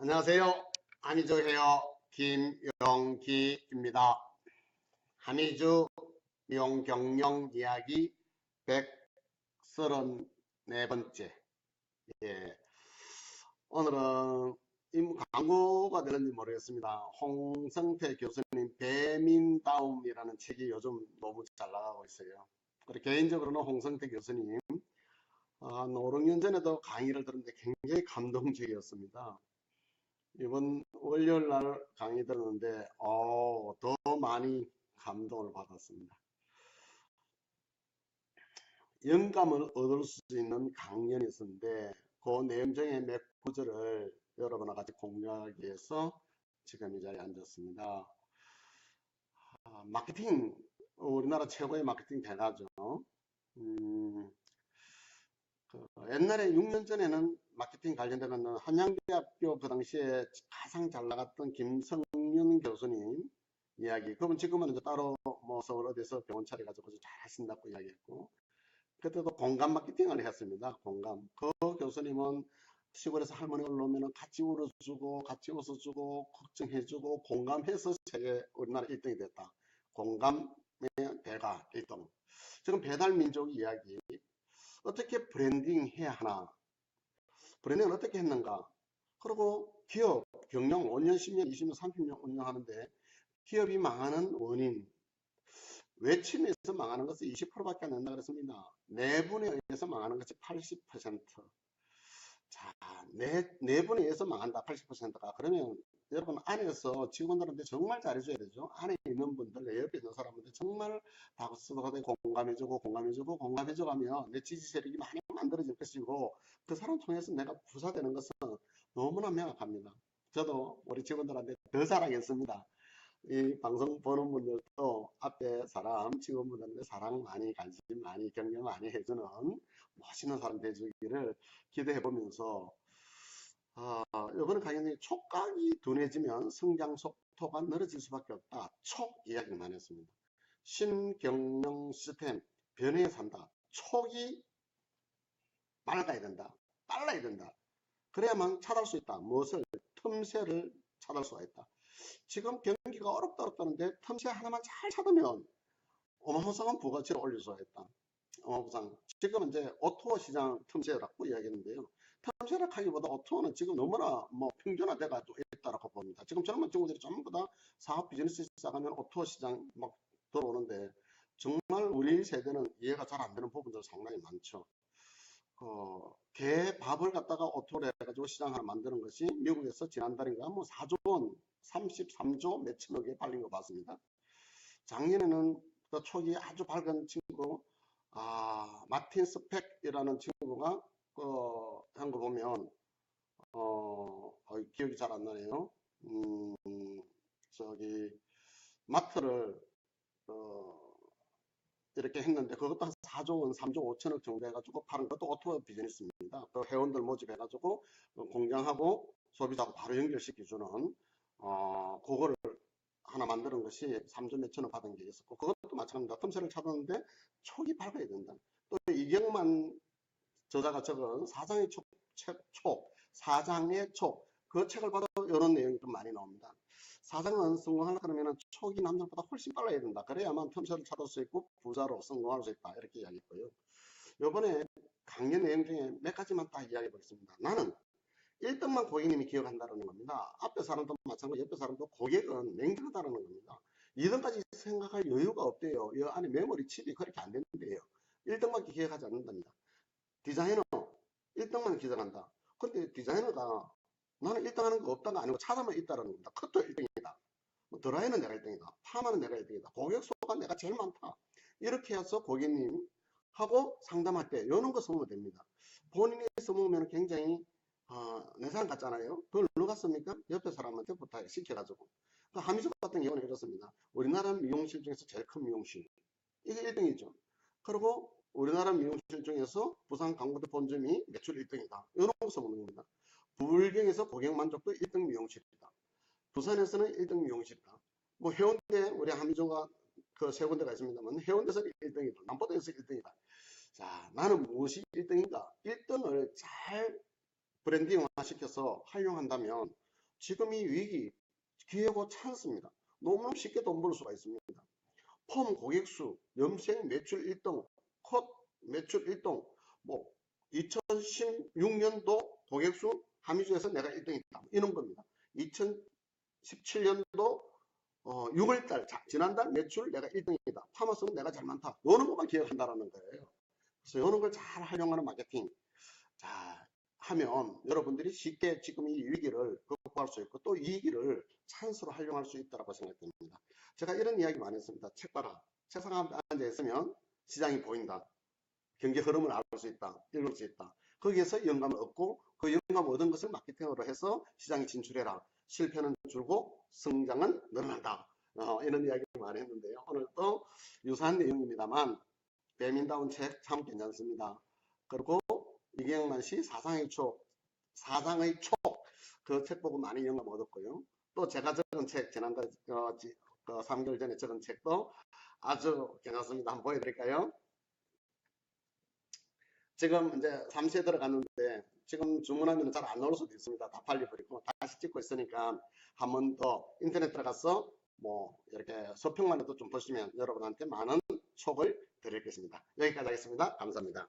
안녕하세요. 한의주 헤어 김영기입니다. 한의주 명경영 이야기 134번째. 예. 오늘은 이 광고가 되는지 모르겠습니다. 홍성태 교수님 배민다움이라는 책이 요즘 너무 잘 나가고 있어요. 그리고 개인적으로는 홍성태 교수님 아, 한 5, 6년 전에도 강의를 들었는데 굉장히 감동적이었습니다. 이번 월요일 날 강의 들었는데 어, 더 많이 감동을 받았습니다. 영감을 얻을 수 있는 강연이 있었는데 그 내용 중에 몇 구절을 여러분과 같이 공유하기 위해서 지금 이 자리에 앉았습니다. 아, 마케팅 우리나라 최고의 마케팅 대가죠. 음, 그 옛날에 6년 전에는 마케팅 관련되면 한양대학교 그 당시에 가장 잘 나갔던 김성윤 교수님 이야기. 그분 지금은 이제 따로 뭐 서울 어디서 병원 차려가지고 잘 하신다고 이야기했고 그때도 공감 마케팅을 했습니다. 공감. 그 교수님은 시골에서 할머니가 올라오면 같이 울어주고 같이 웃어주고 걱정해주고 공감해서 세계 우리나라 1등이 됐다. 공감의 대가 1등. 지금 배달민족 이야기. 어떻게 브랜딩 해야 하나? 브랜딩을 어떻게 했는가? 그리고 기업, 경영 5년, 10년, 20년, 30년 운영하는데 기업이 망하는 원인. 외침에서 망하는 것은 20%밖에 안 된다 그랬습니다. 내분에 의해서 망하는 것이 80%. 자, 내, 내분에 의해서 망한다. 80%가. 그러면 여러분 안에서 직원들한테 정말 잘해줘야 되죠. 안에 있는 분들, 내 옆에 있는 사람한테 정말 다그스하게 공감해주고 공감해주고 공감해주고 하면 내 지지 세력이 많이 만들어질 것이고 그 사람 통해서 내가 부사되는 것은 너무나 명확합니다. 저도 우리 직원들한테 더 자랑했습니다. 이 방송 보는 분들도 앞에 사람, 직원분들한테 사랑 많이, 관심 많이, 격려 많이 해주는 멋있는 사람 되주기를 기대해 보면서 아, 이번에 강연이 촉각이 둔해지면 성장 속도가 늘어질 수밖에 없다. 촉 이야기를 많이 했습니다. 심경령 시스템 변해에 산다. 촉이 빨라야 된다. 빨라야 된다. 그래야만 찾을 수 있다. 무엇을? 틈새를 찾을 수가 있다. 지금 경기가 어렵다 어렵다는데 틈새 하나만 잘 찾으면 어마무상한 부가치를 수가 있다. 어마무상. 지금 이제 오토 시장 틈새라고 이야기했는데요. 탐색하기보다 오토는 지금 너무나 뭐 평준화돼가 또 있다라고 봅니다. 지금 젊은 친구들이 전부 다 사업 비즈니스 시작하면 오토 시장 막 들어오는데 정말 우리 세대는 이해가 잘 안 되는 부분들 상당히 많죠. 어, 개 밥을 갖다가 오토로 해가지고 시장 하나 만드는 것이 미국에서 지난달인가 뭐 4조 원, 33조 몇천억 에 팔린 거 봤습니다. 작년에는 그 초기 아주 밝은 친구, 아, 마틴 스펙이라는 친구가 그, 한거 보면, 어, 어, 기억이 잘 안 나네요. 음, 저기, 마트를, 어, 이렇게 했는데, 그것도 한 4조 원, 3조 5천억 정도 해가지고 파는 것도 오토 비즈니스입니다. 그 회원들 모집해가지고, 공장하고 소비자하고 바로 연결시켜주는, 어, 그거를 하나 만드는 것이 3조 몇천 원 받은 게 있었고, 그것도 마찬가지입니다. 틈새를 찾았는데, 촉이 밝아야 된다. 또 이경만 저자가 적은 사장의 촉, 책, 촉, 사장의 촉, 그 책을 봐도 이런 내용이 좀 많이 나옵니다. 사장은 성공하려 그러면 촉이 남들보다 훨씬 빨라야 된다. 그래야만 틈새를 찾을 수 있고 부자로 성공할 수 있다. 이렇게 이야기했고요. 이번에 강연 내용 중에 몇 가지만 딱 이야기해 보겠습니다. 나는 1등만 고객님이 기억한다는 겁니다. 앞에 사람도 마찬가지, 옆에 사람도 고객은 냉정하다는 겁니다. 2등까지 생각할 여유가 없대요. 이 안에 메모리 칩이 그렇게 안 되는데요. 1등밖에 기억하지 않는답니다. 디자이너 1등만 기억한다. 근데 디자이너가 나는 1등 하는 거 없다가 아니고 찾아만 있다라는 겁니다. 커터 1등이다. 뭐 드라이는 내가 1등이다. 파마는 내가 1등이다. 고객 수가 내가 제일 많다. 이렇게 해서 고객님 하고 상담할 때 이런 거 써보면 됩니다. 본인이 써보면 굉장히 어, 내 사람 같잖아요. 그걸 누가 씁니까? 옆에 사람한테 부탁 시켜가지고. 그 하미숙 같은 경우는 이렇습니다. 우리나라 미용실 중에서 제일 큰 미용실. 이게 1등이죠. 그리고 우리나라 미용실 중에서 부산 강북대 본점이 매출 1등이다. 이런 거 써보는 겁니다. 불경에서 고객 만족도 1등 미용실이다. 부산에서는 1등 미용실이다. 뭐 해운대 우리 함조가 그 세 군데가 있습니다만 해운대에서는 1등이다. 남포도에서 1등이다. 자 나는 무엇이 1등인가? 1등을 잘 브랜딩화 시켜서 활용한다면 지금 이 위기 기회고 찬스입니다. 너무너무 쉽게 돈 벌 수가 있습니다. 폼 고객수, 염색 매출 1등, 컷 매출 1등, 뭐 2016년도 고객수 하미주에서 내가 1등이다 이런 겁니다. 2017년도 6월달 지난달 매출 내가 1등이다. 파마스는 내가 제일 많다. 이런 것만 기억한다라는 거예요. 그래서 이런 걸 잘 활용하는 마케팅. 자, 하면 여러분들이 쉽게 지금 이 위기를 극복할 수 있고 또 이 위기를 찬스로 활용할 수 있다고 생각됩니다. 제가 이런 이야기 많이 했습니다. 책 봐라. 책상 앉아 있으면 시장이 보인다. 경기 흐름을 알 수 있다. 읽을 수 있다. 거기에서 영감을 얻고 그 영감 얻은 것을 마케팅으로 해서 시장에 진출해라. 실패는 줄고 성장은 늘어난다. 어, 이런 이야기 많이 했는데요. 오늘 또 유사한 내용입니다만 배민다운 책 참 괜찮습니다. 그리고 이경만 씨 사상의 촉, 사상의 촉, 그 책 보고 많이 영감 얻었고요. 또 제가 적은 책, 지난달, 어, 지- 그 3개월 전에 적은 책도 아주 괜찮습니다. 한번 보여드릴까요? 지금 이제 3시에 들어갔는데 지금 주문하면 잘 안 나올 수도 있습니다. 다 팔려버리고 다시 찍고 있으니까 한 번 더 인터넷 들어가서 뭐 이렇게 서평만 해도 좀 보시면 여러분한테 많은 촉을 드릴 것입니다. 여기까지 하겠습니다. 감사합니다.